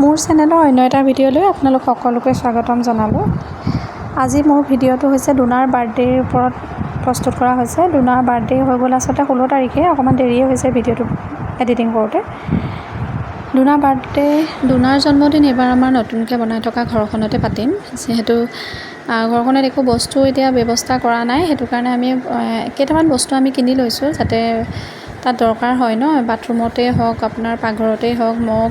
মোৰ চেনেলৰ অন্য এটা ভিডিঅ'লৈ আপোনালোক সকলোকে স্বাগতম জনালোঁ। আজি মোৰ ভিডিঅ'টো হৈছে ডোনাৰ বাৰ্থডেৰ ওপৰত প্ৰস্তুত কৰা হৈছে। ডোনাৰ বাৰ্থডে হৈ গ'ল আচলতে ষোল্ল তাৰিখে অকণমান দেৰিয়ে হৈছে ভিডিঅ'টো এডিটিং কৰোঁতে। ডোনাৰ বাৰ্থডে ডোনাৰ জন্মদিন এইবাৰ আমাৰ নতুনকৈ বনাই থকা ঘৰখনতে পাতিম। যিহেতু ঘৰখনত একো বস্তু এতিয়া ব্যৱস্থা কৰা নাই সেইটো কাৰণে আমি কেইটামান বস্তু আমি কিনি লৈছোঁ যাতে তাত দৰকাৰ হয় ন বাথৰুমতেই হওক আপোনাৰ পাকঘৰতেই হওক মগ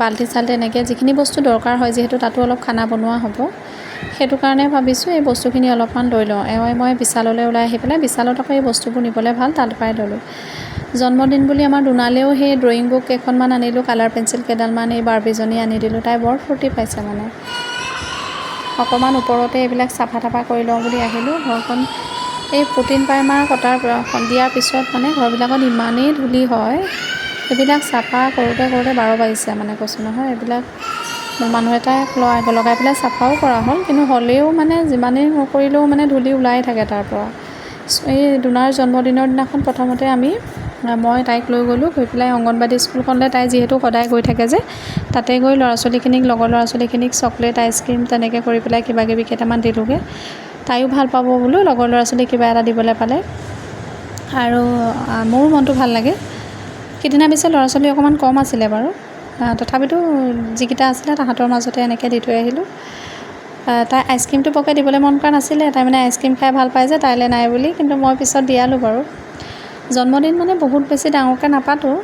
বাল্টি চাল্টি এনেকৈ যিখিনি বস্তু দৰকাৰ হয় যিহেতু তাতো অলপ খানা বনোৱা হ'ব। সেইটো কাৰণে ভাবিছোঁ এই বস্তুখিনি অলপমান লৈ লওঁ। এওঁৱে মই বিশাললৈ ওলাই আহি পেলাই বিশালত আকৌ এই বস্তুবোৰ নিবলৈ ভাল তাৰ পৰাই ল'লোঁ জন্মদিন বুলি আমাৰ দোনালেও সেই ড্ৰয়িং বুক কেইখনমান আনিলোঁ কালাৰ পেঞ্চিল কেইডালমান এই বাৰ্বিজনী আনি দিলোঁ তাই বৰ ফূৰ্তি পাইছে মানে। অকণমান ওপৰতে এইবিলাক চাফা তাফা কৰি লওঁ বুলি আহিলোঁ ঘৰখন এই প্ৰটিন প্ৰাইমাৰ কটাৰ দিয়াৰ পিছত মানে ঘৰবিলাকত ইমানেই ধূলি হয় সেইবিলাক চাফা কৰোঁতে কৰোঁতে বাৰ বাজিছে মানে কৈছোঁ নহয় এইবিলাক মানুহ এটাই লগাই লগাই পেলাই চাফাও কৰা হ'ল কিন্তু হ'লেও মানে যিমানেই নকৰিলেও মানে ধূলি ওলাই থাকে তাৰ পৰা। এই দোনাৰ জন্মদিনৰ দিনাখন প্ৰথমতে আমি মই তাইক লৈ গ'লোঁ গৈ পেলাই অংগনবাদী স্কুলখনলৈ তাই যিহেতু সদায় গৈ থাকে যে তাতে গৈ ল'ৰা ছোৱালীখিনিক লগৰ ল'ৰা ছোৱালীখিনিক চকলেট আইচক্ৰীম তেনেকৈ কৰি পেলাই কিবা কিবি কেইটামান দিলোঁগৈ। তাইও ভাল পাব বোলো লগৰ ল'ৰা ছোৱালীক কিবা এটা দিবলৈ পালে। আৰু মোৰো মনটো ভাল লাগে। সিদিনা পিছে ল'ৰা ছোৱালী অকণমান কম আছিলে বাৰু। তথাপিতো যিকেইটা আছিলে তাহাঁতৰ মাজতে এনেকৈ দি থৈ আহিলোঁ। তাই আইচক্ৰীমটো বৰকৈ দিবলৈ মন কৰা নাছিলে তাই মানে আইচক্ৰীম খাই ভাল পায় যে তাইলৈ নাই বুলি কিন্তু মই পিছত দিয়ালোঁ বাৰু। জন্মদিন মানে বহুত বেছি ডাঙৰকৈ নাপাতোঁ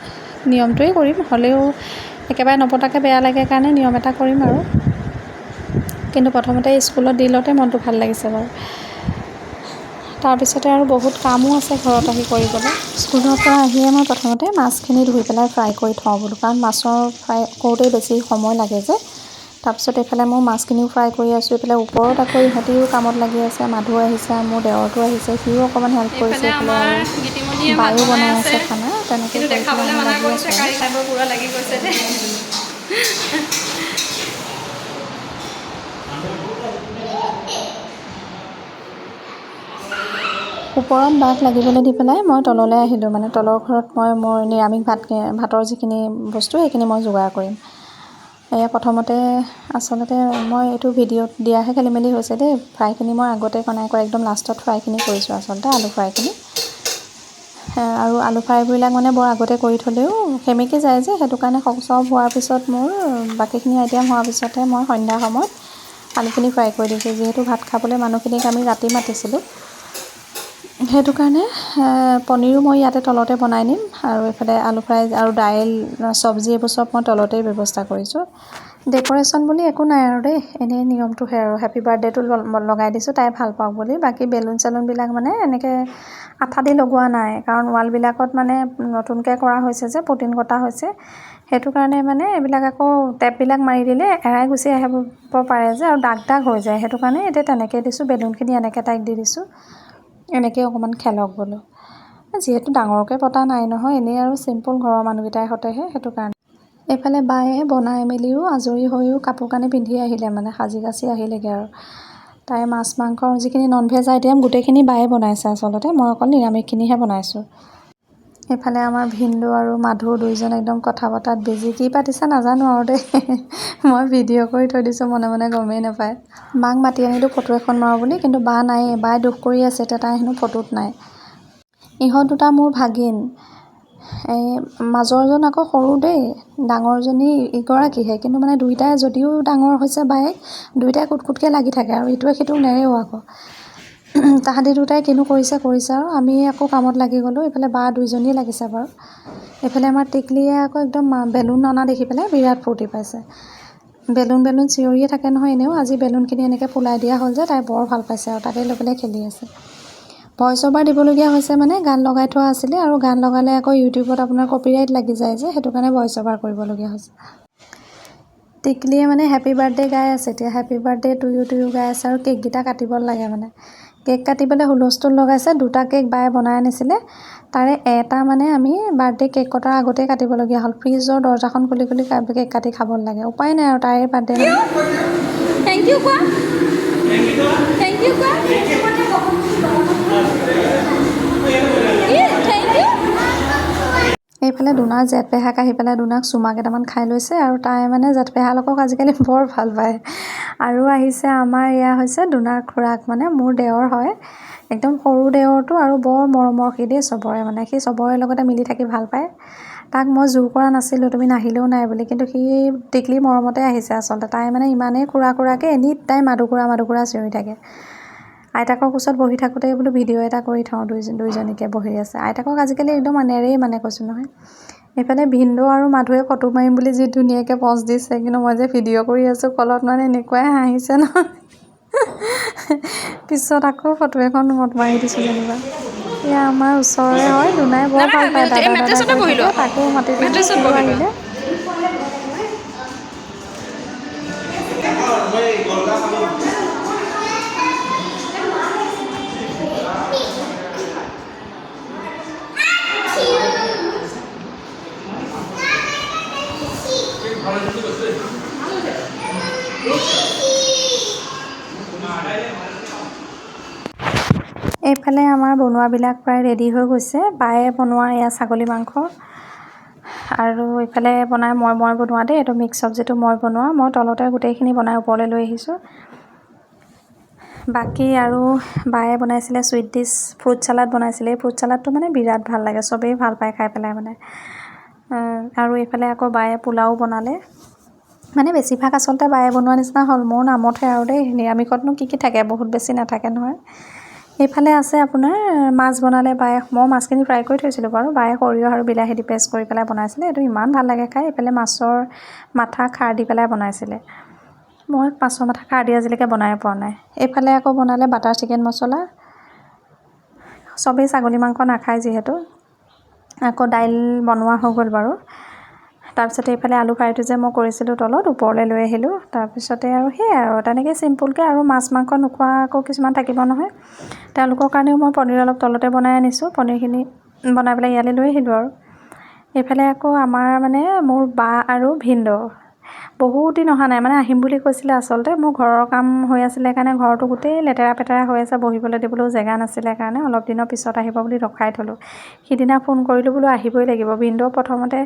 নিয়মটোৱেই কৰিম হ'লেও একেবাৰে নপতাকৈ বেয়া লাগে কাৰণে নিয়ম এটা কৰিম আৰু। কিন্তু প্ৰথমতে স্কুলত দি লওঁতে মনটো ভাল লাগিছে বাৰু। তাৰপিছতে আৰু বহুত কামো আছে ঘৰত আহি কৰিবলৈ। স্কুলৰ পৰা আহিয়ে মই প্ৰথমতে মাছখিনি ধুই পেলাই ফ্ৰাই কৰি থওঁ বোলো কাৰণ মাছৰ ফ্ৰাই কৰোঁতেই বেছি সময় লাগে যে। তাৰপিছত এইফালে মই মাছখিনিও ফ্ৰাই কৰি আছোঁ এইফালে ওপৰত আকৌ ইহঁতিও কামত লাগি আছে মাধু আহিছে মোৰ দেৱৰটো আহিছে সিও অকণমান হেল্প কৰিছে এইফালে আৰু বায়ো বনাই আছে। খানা তেনেকৈ কৰি পেলাই লাগি আছোঁ আৰু। কাৰি খাব পূৰা লাগি গৈছে দেই ওপৰত বাক লাগিবলৈ দি পেলাই মই তললৈ আহিলোঁ। মানে তলৰ ঘৰত মই মোৰ নিৰামিষ ভাত ভাতৰ যিখিনি বস্তু সেইখিনি মই যোগাৰ কৰিম। এয়া প্ৰথমতে আচলতে মই এইটো ভিডিঅ'ত দিয়াহে খেলি মেলি হৈছে দেই। ফ্ৰাইখিনি মই আগতে নাই কৰা একদম লাষ্টত ফ্ৰাইখিনি কৰিছোঁ আচলতে আলু ফ্ৰাইখিনি। আৰু আলু ফ্ৰাইবিলাক মানে বৰ আগতে কৰি থ'লেও সেমেকি যায় যে সেইটো কাৰণে চব হোৱাৰ পিছত মোৰ বাকীখিনি আইটেম হোৱাৰ পিছতহে মই সন্ধ্যা সময়ত আলুখিনি ফ্ৰাই কৰি দিছোঁ। যিহেতু ভাত খাবলৈ মানুহখিনিক আমি ৰাতি মাতিছিলোঁ। সেইটো কাৰণে পনীৰো মই ইয়াতে তলতে বনাই নিম আৰু এইফালে আলু ফ্ৰাই আৰু দাইল চব্জি এইবোৰ চব মই তলতেই ব্যৱস্থা কৰিছোঁ। ডেক'ৰেশ্যন বুলি একো নাই আৰু দেই এনেই নিয়মটোহে আৰু। হেপী বাৰ্থডেটো লগাই দিছোঁ তাই ভাল পাওক বুলি। বাকী বেলুন চেলুনবিলাক মানে এনেকৈ আঠা দি লগোৱা নাই কাৰণ ৱালবিলাকত মানে নতুনকৈ কৰা হৈছে যে প্ৰটিন কটা হৈছে। সেইটো কাৰণে মানে এইবিলাক আকৌ টেপবিলাক মাৰি দিলে এৰাই গুচি আহিব পাৰে যে আৰু দাগ দাগ হৈ যায়। সেইটো কাৰণে এতিয়া তেনেকৈ দিছোঁ বেলুনখিনি এনেকৈ তাইক দি দিছোঁ। এনেকৈ অকণমান খেলক বোলো। যিহেতু ডাঙৰকৈ পতা নাই নহয় এনেই আৰু চিম্পুল ঘৰৰ মানুহকেইটাৰ সৈতেহে সেইটো কাৰণে। এইফালে বায়ে বনাই মেলিও আজৰি হৈও কাপোৰ কানি পিন্ধি আহিলে মানে সাজি কাচি আহিলেগৈ আৰু। তাই মাছ মাংসৰ যিখিনি নন ভেজ আইটেম গোটেইখিনি বায়ে বনাইছে আচলতে মই অকল নিৰামিষখিনিহে বনাইছোঁ। এইফালে আমাৰ ভিন্দু আৰু মাধু দুইজন একদম কথা পতাত বিজি কি পাতিছে নাজানো আৰু দেই। মই ভিডিঅ' কৰি থৈ দিছোঁ মনে মনে গমেই নাপায়। মাক মাতি আনিলোঁ ফটো এখন মাৰোঁ বুলি কিন্তু বা নায়েই বাই দুখ কৰি আছে এতিয়া তাই হেনো ফটোত নাই। ইহঁত দুটা মোৰ ভাগিন। এই মাজৰজন আকৌ সৰু দেই ডাঙৰজনী ইগৰাকীহে কিন্তু মানে দুইটাই যদিও ডাঙৰ হৈছে বায়েক দুইটাই কুট কুটকৈ লাগি থাকে আৰু ইটোৱে সিটোক নেৰেও আকৌ। তাহাঁতি দুটাই কিনো কৰিছে কৰিছে আৰু আমি আকৌ কামত লাগি গ'লোঁ এইফালে বা দুইজনীয়ে লাগিছে বাৰু। এইফালে আমাৰ টিকলিয়ে আকৌ একদম বেলুন অনা দেখি পেলাই বিৰাট ফূৰ্তি পাইছে। বেলুন বেলুন চিঞৰিয়ে থাকে নহয় এনেও আজি বেলুনখিনি এনেকৈ ফুলাই দিয়া হ'ল যে তাই বৰ ভাল পাইছে আৰু তাকে লৈ পেলাই খেলি আছে। ভইচ অভাৰ দিবলগীয়া হৈছে মানে গান লগাই থোৱা আছিলে আৰু গান লগালে আকৌ ইউটিউবত আপোনাৰ কপিৰাইট লাগি যায় যে সেইটো কাৰণে ভইচ অভাৰ কৰিবলগীয়া হৈছে। টিকলিয়ে মানে হেপী বাৰ্থডে গাই আছে এতিয়া happy birthday to you to you গাই আছে আৰু কেককেইটা কাটিব লাগে মানে। কেক কাটিবলৈ হুলস্থুল লগাইছে দুটা কেক বায়ে বনাই আনিছিলে। তাৰে এটা মানে আমি বাৰ্থডে কেক কটাৰ আগতেই কাটিবলগীয়া হ'ল। ফ্ৰিজৰ দৰ্জাখন খুলি খুলি কেক কাটি খাব লাগে। উপায় নাই আৰু তাৰে বাৰ্থডে থেংক ইউ কোৱা? থেংক ইউ কোৱা? এইফালে দুনাৰ জেঠ পেহাক আহি পেলাই দুনাক চুমা কেইটামান খাই লৈছে আৰু তাই মানে জেঠ পেহালোকক আজিকালি বৰ ভাল পায়। আৰু আহিছে আমাৰ এয়া হৈছে দুনাৰ খুৰাক মানে মোৰ দেৱৰ হয়। একদম সৰু দেৱৰটো আৰু বৰ মৰমৰ সি দেই চবৰে মানে সি চবৰে লগতে মিলি থাকি ভাল পায়। তাক মই জোৰ কৰা নাছিলোঁ তুমি নাহিলেও নাই বুলি কিন্তু সি টিকলি মৰমতে আহিছে আচলতে। তাই মানে ইমানেই খুৰা খুৰাকৈ এনি টাইম মাদুকুৰা মাদুকুৰা চিঞৰি থাকে। আইতাকৰ কোচত বহি থাকোঁতেই বোলো ভিডিঅ' এটা কৰি থওঁ দুই দুইজনীকে বহি আছে। আইতাকক আজিকালি একদম নেৰেই মানে কৈছোঁ নহয়। এইফালে ভিনদেউ আৰু মাধুৱে ফটো মাৰিম বুলি যি ধুনীয়াকৈ পজ দিছে কিন্তু মই যে ভিডিঅ' কৰি আছোঁ কলত মানে এনেকুৱাই হাঁহিছে নহয়। পিছত আকৌ ফটো এখন মত মাৰি দিছোঁ যেনিবা। এয়া আমাৰ ওচৰৰে হয় দুনাই বৰ ভাল পায়। দাদা দাদা। তাকো মাতি লোৱা। আহিলে। এইফালে আমাৰ বনোৱাবিলাক প্ৰায় ৰেডি হৈ গৈছে। বায়ে বনোৱা এয়া ছাগলী মাংস। আৰু ইফালে বনাই মই মই বনোৱা দেই। এইটো মিক্স চব্জিটো মই বনোৱা মই তলতে গোটেইখিনি বনাই ওপৰলৈ লৈ আহিছোঁ। বাকী আৰু বায়ে বনাইছিলে চুইট ডিছ ফ্ৰুট চালাড বনাইছিলে। এই ফ্ৰুট চালাডটো মানে বিৰাট ভাল লাগে চবেই ভাল পায় খাই পেলাই মানে। আৰু এইফালে আকৌ বায়ে পোলাও বনালে। মানে বেছিভাগ আচলতে বায়ে বনোৱা নিচিনা হ'ল মোৰ নামতহে আৰু দেই। নিৰামিষতনো কি কি থাকে বহুত বেছি নাথাকে নহয়। এইফালে আছে আপোনাৰ মাছ বনালে বায়ে মই মাছখিনি ফ্ৰাই কৰি থৈছিলোঁ বাৰু। বায়ে সৰিয়হ আৰু বিলাহী দি পেষ্ট কৰি পেলাই বনাইছিলে এইটো ইমান ভাল লাগে খাই। এইফালে মাছৰ মাথা খাৰ দি পেলাই বনাইছিলে। মই মাছৰ মাথা খাৰ দি আজিলৈকে বনাই পোৱা নাই। এইফালে আকৌ বনালে বাটাৰ চিকেন মছলা। চবেই ছাগলী মাংস নাখায় যিহেতু। আকৌ দাইল বনোৱা হৈ গ'ল বাৰু। তাৰপিছতে এইফালে আলু ফ্ৰাইটো যে মই কৰিছিলোঁ তলত ওপৰলৈ লৈ আহিলোঁ। তাৰপিছতে আৰু সেয়াই আৰু তেনেকৈ চিম্পুলকৈ আৰু মাছ মাংস নোখোৱা আকৌ কিছুমান থাকিব নহয়। তেওঁলোকৰ কাৰণেও মই পনীৰ অলপ তলতে বনাই আনিছোঁ। পনীৰখিনি বনাই পেলাই ইয়ালৈ লৈ আহিলোঁ আৰু। এইফালে আকৌ আমাৰ মানে মোৰ বা আৰু ভিনদেউ। বহুত দিন অহা নাই। মানে আহিম বুলি কৈছিলে আচলতে। মোৰ ঘৰৰ কাম হৈ আছিলে কাৰণে ঘৰটো গোটেই লেতেৰা পেতেৰা হৈ আছে। বহিবলৈ দিবলৈও জেগা নাছিলে কাৰণে অলপ দিনৰ পিছত আহিব বুলি ৰখাই থ'লোঁ। সিদিনা ফোন কৰিলোঁ বোলো আহিবই লাগিব। ভিনদেউ প্ৰথমতে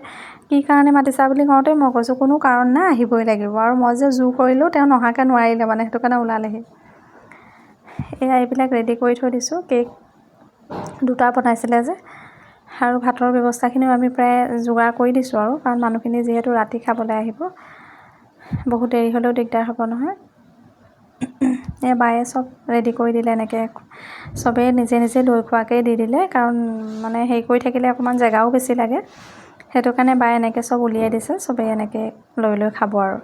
কি কাৰণে মাতিছা বুলি কওঁতে মই কৈছোঁ কোনো কাৰণ নাই আহিবই লাগিব। আৰু মই যে জোৰ কৰিলোঁ তেওঁ নহাকৈ নোৱাৰিলে মানে সেইটো কাৰণে ওলালেহি। এয়া এইবিলাক ৰেডি কৰি থৈ দিছোঁ। কেক দুটা বনাইছিলে যে। আৰু ভাতৰ ব্যৱস্থাখিনিও আমি প্ৰায় যোগাৰ কৰি দিছোঁ আৰু। কাৰণ মানুহখিনি যিহেতু ৰাতি খাবলৈ আহিব। বহুত দেৰি হ'লেও দিগদাৰ হ'ব নহয়। এই বায়ে চব ৰেডি কৰি দিলে এনেকৈ চবেই নিজে নিজে লৈ খোৱাকেই দি দিলে কাৰণ মানে হেৰি কৰি থাকিলে অকণমান জেগাও বেছি লাগে। সেইটো কাৰণে বায়ে এনেকৈ চব উলিয়াই দিছে চবেই এনেকৈ লৈ লৈ খাব আৰু।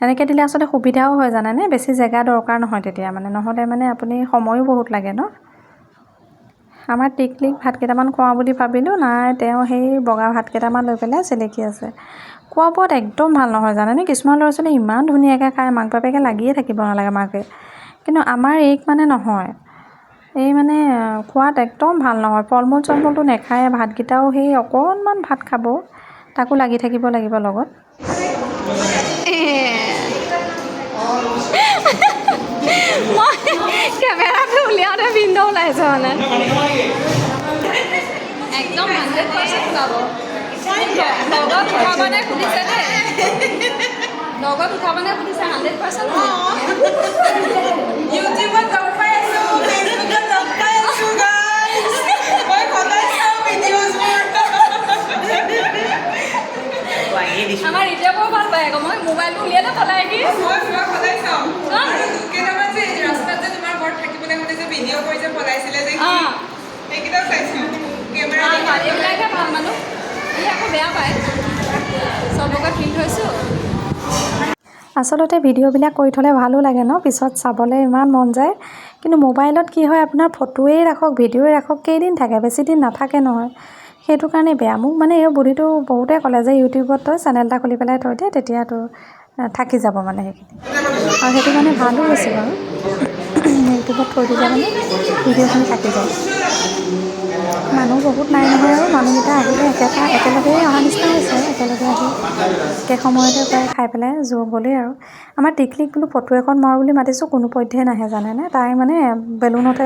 এনেকৈ দিলে আচলতে সুবিধাও হয় জানেনে? বেছি জেগা দৰকাৰ নহয় তেতিয়া মানে নহ'লে মানে আপুনি সময়ো বহুত লাগে ন? আমাৰ টিকলিক ভাত কেইটামান খুৱাওঁ বুলি ভাবিলোঁ নাই তেওঁ সেই বগা ভাত কেইটামান লৈ পেলাই চেলেকি আছে। খোৱা বোৱাত একদম ভাল নহয় জানেনে? কিছুমান ল'ৰা ছোৱালী ইমান ধুনীয়াকৈ খায় মাক বাপেকে লাগিয়ে থাকিব নালাগে মাকে। কিন্তু আমাৰ এইক মানে নহয়। এই মানে খোৱাত একদম ভাল নহয়। ফল মূল চল মূলটো নেখায় ভাতকেইটাও সেই অকণমান ভাত খাব তাকো লাগি থাকিব লাগিব লগত। কেমেৰাটো উলিয়াওঁতে ওলাইছে মানে। একদম হাণ্ড্ৰেড পাৰ্চেণ্ট ওলাব। লগত উঠাবানে দেই লগত উঠাবানে সুধিছে হাণ্ড্ৰেড পাৰ্চেণ্ট ইউটিউবত লগ পাই আছো ফেচবুকত লগ পাই আছো মই সদায় চাওঁ ভিডিঅ'জবোৰ আমাৰ এতিয়া বৰ ভালো পায় আকৌ মই মোবাইলটো উলিয়ালে পলাই কি মই সদায় চাওঁ। বেয়া পায়। চবকে ফিল থৈছোঁ আচলতে ভিডিঅ'বিলাক কৰি থ'লে ভালো লাগে ন পিছত চাবলৈ ইমান মন যায়। কিন্তু মোবাইলত কি হয় আপোনাৰ ফটোৱেই ৰাখক ভিডিঅ'ই ৰাখক কেইদিন থাকে বেছি দিন নাথাকে নহয়। সেইটো কাৰণে বেয়া। মোক মানে এই বুদ্ধিটো বহুতে ক'লে যে ইউটিউবত তই চেনেল এটা খুলি পেলাই থৈ দে তেতিয়া তোৰ থাকি যাব মানে সেইখিনি। আৰু সেইটো কাৰণে ভালো হৈছে বাৰু। ইউটিউবত থৈ দিলে মানে ভিডিঅ'খিনি থাকি যায়। মানুহ বহুত নাই নহয় আৰু। মানুহকেইটা আহিলে একেটা একেলগেই অহা নিচিনা হৈছে। একেলগে আহি একে সময়তে প্ৰায় খাই পেলাই যোৰ গ'লেই আৰু। আমাৰ টিকলিক বোলো ফটো এখন মাৰোঁ বুলি মাতিছোঁ কোনোপধ্যেই নাহে জানেনে? তাই মানে বেলুনতে